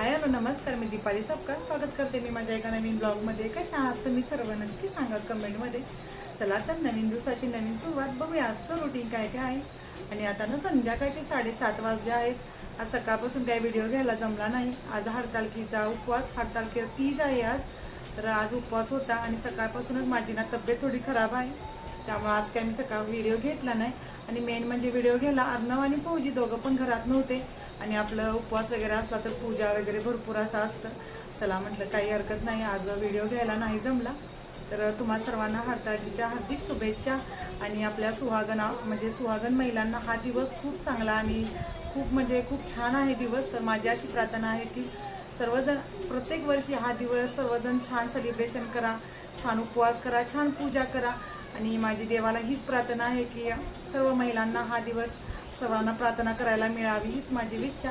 Hi hello नमस्कार मी दीपाली सबका स्वागत करते मी माझ्या एका नवीन ब्लॉगमध्ये. कशा आहात तुम्ही सर्व नक्की सांगा कमेंटमध्ये. चला तर नवीन दिवसाची नवीन सुरुवात बघूया. आजचं रुटीन काय काय आहे? आणि आता ना संध्याकाळचे साडेसात वाजले आहेत. आज सकाळपासून काही व्हिडिओ घ्यायला जमला नाही. आज हरतालकीचा उपवास हरतालकी तीज आहे आज. तर आज उपवास होता आणि सकाळपासूनच माझी ना तब्येत थोडी खराब आहे. त्यामुळे आज काय मी सकाळ व्हिडिओ घेतला नाही. आणि मेन म्हणजे व्हिडिओ घ्यायला अर्णव आणि फौजी दोघं पण घरात नव्हते. आणि आपलं उपवास वगैरे असला तर पूजा वगैरे भरपूर असं असतं. चला म्हटलं काही हरकत नाही. आज व्हिडिओ घ्यायला नाही जमला. तर तुम्हा सर्वांना हरताळीच्या हार्दिक शुभेच्छा आणि आपल्या सुहागना म्हणजे सुहागन महिलांना हा दिवस खूप चांगला आणि खूप म्हणजे खूप छान आहे दिवस. तर माझी अशी प्रार्थना आहे की सर्वजण प्रत्येक वर्षी हा दिवस सर्वजण छान सेलिब्रेशन करा छान उपवास करा छान पूजा करा. आणि माझी देवाला हीच प्रार्थना आहे की सर्व महिलांना हा दिवस सर्वांना प्रार्थना करायला मिळावी हीच माझी इच्छा.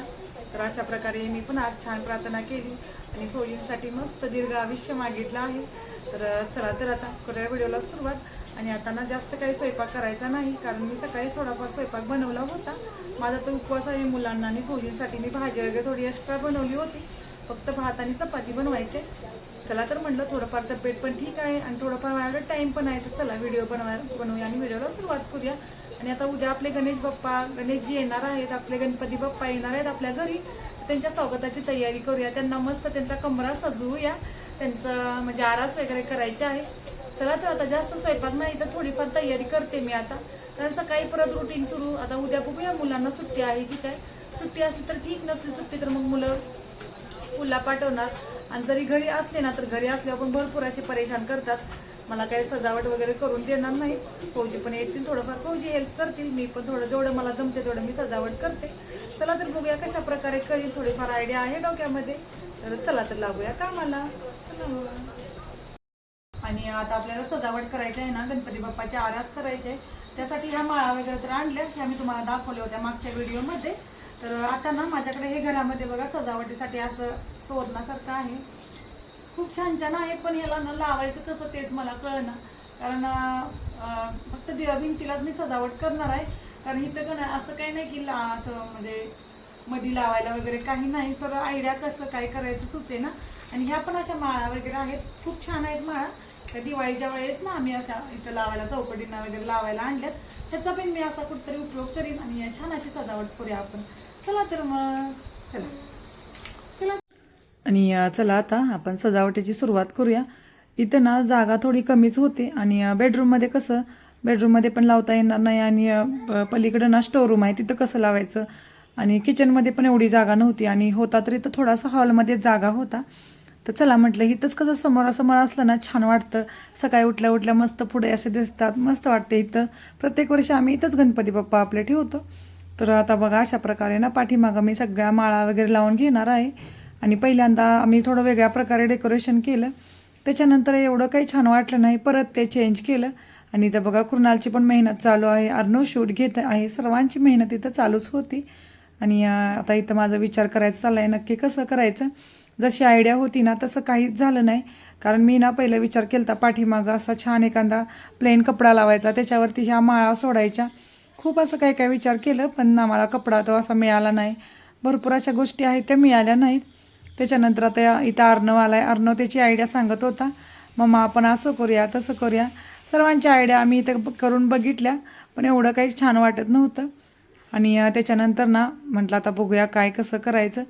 तर अशा प्रकारे मी पण आज छान प्रार्थना केली आणि फौजींसाठी मस्त दीर्घ आयुष्य मागितलं आहे. तर चला तर आता करूया व्हिडिओला सुरुवात. आणि आता ना जास्त काही स्वयंपाक करायचा नाही कारण मी सकाळी थोडाफार स्वयंपाक बनवला होता. माझा तो उपवास आहे मुलांना आणि फौजींसाठी मी भाजी वगैरे थोडी एक्स्ट्रा बनवली होती. फक्त भात आणि चपाती बनवायचे. चला तर म्हणलं थोडंफार तब्येत पण ठीक आहे आणि थोडंफार माझ्याकडे टाईम पण आहे तर चला व्हिडिओ बनवाय बनवूया आणि व्हिडिओला सुरुवात करूया. आणि आता उद्या आपले गणेश बाप्पा गणेशजी येणार आहेत आपले गणपती बाप्पा येणार आहेत आपल्या घरी. त्यांच्या स्वागताची तयारी करूया. त्यांना मस्त त्यांचा कमरा सजवूया. त्यांचं म्हणजे आरास वगैरे करायचे आहे. चला तर आता जास्त स्वयंपाक नाही तर थोडीफार तयारी करते मी आता. कारण सकाळी परत रुटीन सुरू. आता उद्या बघूया मुलांना सुट्टी आहे की काय. सुट्टी असली तर ठीक नसली सुट्टी तर मग मुलं स्कूलला पाठवणार. आणि जरी घरी असले ना तर घरी असल्यावर पण भरपूर असे परेशान करतात. मला काही सजावट वगैरे करून देणार नाही. फौजी पण येतील थोडंफार फौजी हेल्प करतील मी पण थोडं जेवढं मला जमते तेवढं मी सजावट करते. चला तर बघूया कशा प्रकारे करीन थोडीफार आयडिया आहे डोक्यामध्ये. तर चला तर लागूया कामाला. चला आणि आता आपल्याला सजावट करायची आहे ना गणपती बाप्पाचे आरास करायचे त्यासाठी ह्या माळा वगैरे तर आणल्या ह्या मी तुम्हाला दाखवल्या होत्या मागच्या व्हिडिओमध्ये. तर आता ना माझ्याकडे हे घरामध्ये बघा सजावटीसाठी असं तोरणासारखं आहे. खूप छान छान आहे पण ह्याला न लावायचं कसं तेच मला कळना. कारण फक्त दि- भिंतीलाच मी सजावट करणार आहे. कारण इथं का नाही असं काही नाही की ला असं म्हणजे मधी लावायला वगैरे काही नाही तर आयडिया कसं काय करायचं सुचे ना आणि ह्या पण अशा माळा वगैरे आहेत. खूप छान आहेत माळा. त्या दिवाळीच्या वेळेस ना आम्ही अशा इथं लावायला चौकटींना वगैरे लावायला आणल्यात. त्याचा पण मी असा कुठतरी उपयोग करीन आणि या छान अशी सजावट करूया आपण. चला तर मग चला. आणि चला आता आपण सजावटीची सुरुवात करूया. इथं ना जागा थोडी कमीच होते आणि बेडरूममध्ये कसं बेडरूममध्ये पण लावता येणार नाही आणि पलीकडं ना स्टोरूम आहे तिथं कसं लावायचं? आणि किचनमध्ये पण एवढी जागा नव्हती आणि होता तर इथं थोडासा हॉलमध्ये जागा होता. तर चला म्हटलं इथंच कसं समोरासमोर असलं ना छान वाटतं. सकाळी उठल्या उठल्या मस्त पुढे असे दिसतात मस्त वाटते इथं. प्रत्येक वर्षी आम्ही इथंच गणपती बाप्पा आपले ठेवतो. तर आता बघा अशा प्रकारे ना पाठीमागं मी सगळ्या माळा वगैरे लावून घेणार आहे. आणि पहिल्यांदा आम्ही थोडं वेगळ्या प्रकारे डेकोरेशन केलं. त्याच्यानंतर एवढं काही छान वाटलं नाही. परत ते चेंज केलं. आणि इथं बघा कृणालची पण मेहनत चालू आहे. अर्नो शूट घेत आहे. सर्वांची मेहनत इथं चालूच होती. आणि आता इथं माझा विचार करायचा चाललाय नक्की कसं करायचं? जशी आयडिया होती ना तसं काहीच झालं नाही. कारण मी ना पहिला विचार केला पाठीमागं असा छान एखादा प्लेन कपडा लावायचा. त्याच्यावरती ह्या माळा सोडायच्या. खूप असं काही काय विचार केलं पण आम्हाला कपडा तो असा मिळाला नाही. भरपूर अशा गोष्टी आहेत त्या मिळाल्या नाहीत. त्याच्यानंतर आता या- इथं अर्णव आहे अर्णव त्याची आयडिया सांगत होता. मम्मा आपण असं करूया तसं करूया. सर्वांची आयडिया आम्ही इथं ब- करून बघितल्या पण एवढं काही छान वाटत नव्हतं. आणि त्याच्यानंतर ना म्हटलं आता बघूया काय कसं करायचं.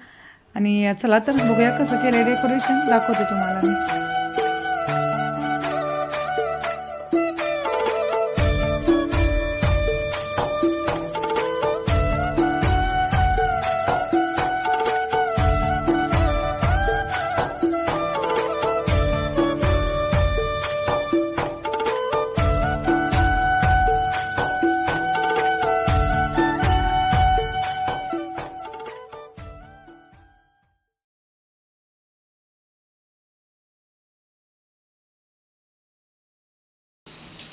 आणि चला तर बघूया कसं केलं डेकोरेशन दाखवते तुम्हाला मी.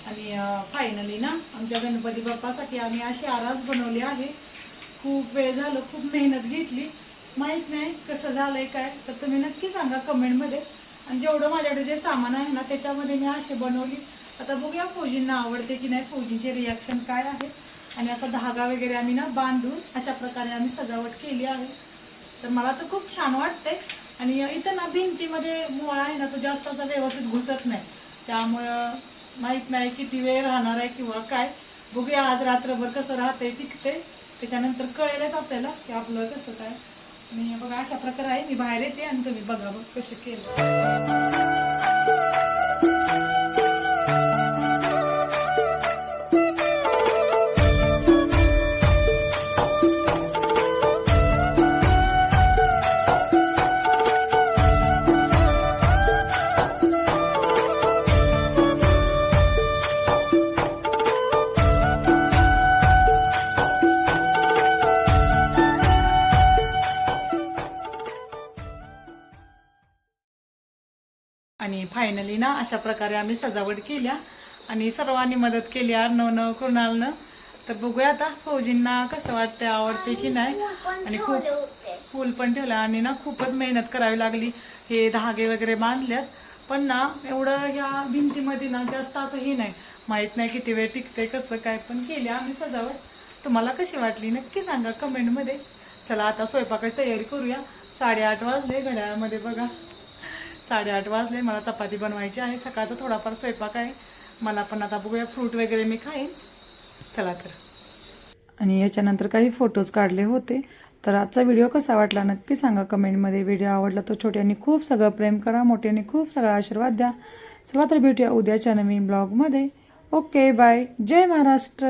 आणि फायनली ना आमच्या गणपती बाप्पासाठी आम्ही अशी आरास बनवली आहे. खूप वेळ झालं खूप मेहनत घेतली. माहीत नाही कसं झालंय काय तर तुम्ही नक्की सांगा कमेंटमध्ये. आणि जेवढं माझ्याकडे जे सामान आहे ना त्याच्यामध्ये मी अशी बनवली. आता बघूया फौजींना आवडते की नाही फौजींचे रिॲक्शन काय आहे. आणि असा धागा वगैरे आम्ही ना बांधून अशा प्रकारे आम्ही सजावट केली आहे. तर मला तर खूप छान वाटते आणि इथं ना भिंतीमध्ये मुळा आहे ना तो जास्त असा व्यवस्थित घुसत नाही. त्यामुळं माहीत नाही किती वेळ राहणार आहे किंवा काय. बघूया आज रात्रभर कसं राहते टिकते त्याच्यानंतर कळेलच आपल्याला की आपलं कसं काय. आणि बघा अशा प्रकारे आहे. मी बाहेर येते आणि तुम्ही बघा बघ कसं केलं. फायनली ना अशा प्रकारे आम्ही सजावट केल्या. आणि सर्वांनी मदत केली अर्णवनं कृणालनं. तर बघूया आता फौजींना कसं वाटतं आवडते की नाही. आणि खूप फूल पण ठेवलं. आणि ना खूपच मेहनत करावी लागली. हे धागे वगैरे बांधल्यात. पण ना एवढं ह्या भिंतीमध्ये ना जास्त असं हे नाही. माहीत नाही किती वेळ टिकते कसं काय पण केली आम्ही सजावट. तुम्हाला कशी वाटली? नक्की सांगा कमेंटमध्ये. चला आता स्वयंपाकाची तयारी करूया. साडेआठ वाजले घड्याळामध्ये बघा. साडेआठ वाजले मला चपाती बनवायची आहे सकाळचा थोडाफार स्वयंपाक आहे. मला पण आता बघूया फ्रूट वगैरे मी खाईन. चला तर. आणि याच्यानंतर काही फोटोज काढले होते. तर आजचा व्हिडिओ कसा वाटला नक्की सांगा कमेंटमध्ये. व्हिडिओ आवडला तर छोट्यांनी खूप सगळं प्रेम करा मोठ्यांनी खूप सगळा आशीर्वाद द्या. चला तर भेटूया उद्याच्या नवीन ब्लॉगमध्ये ओके बाय जय महाराष्ट्र.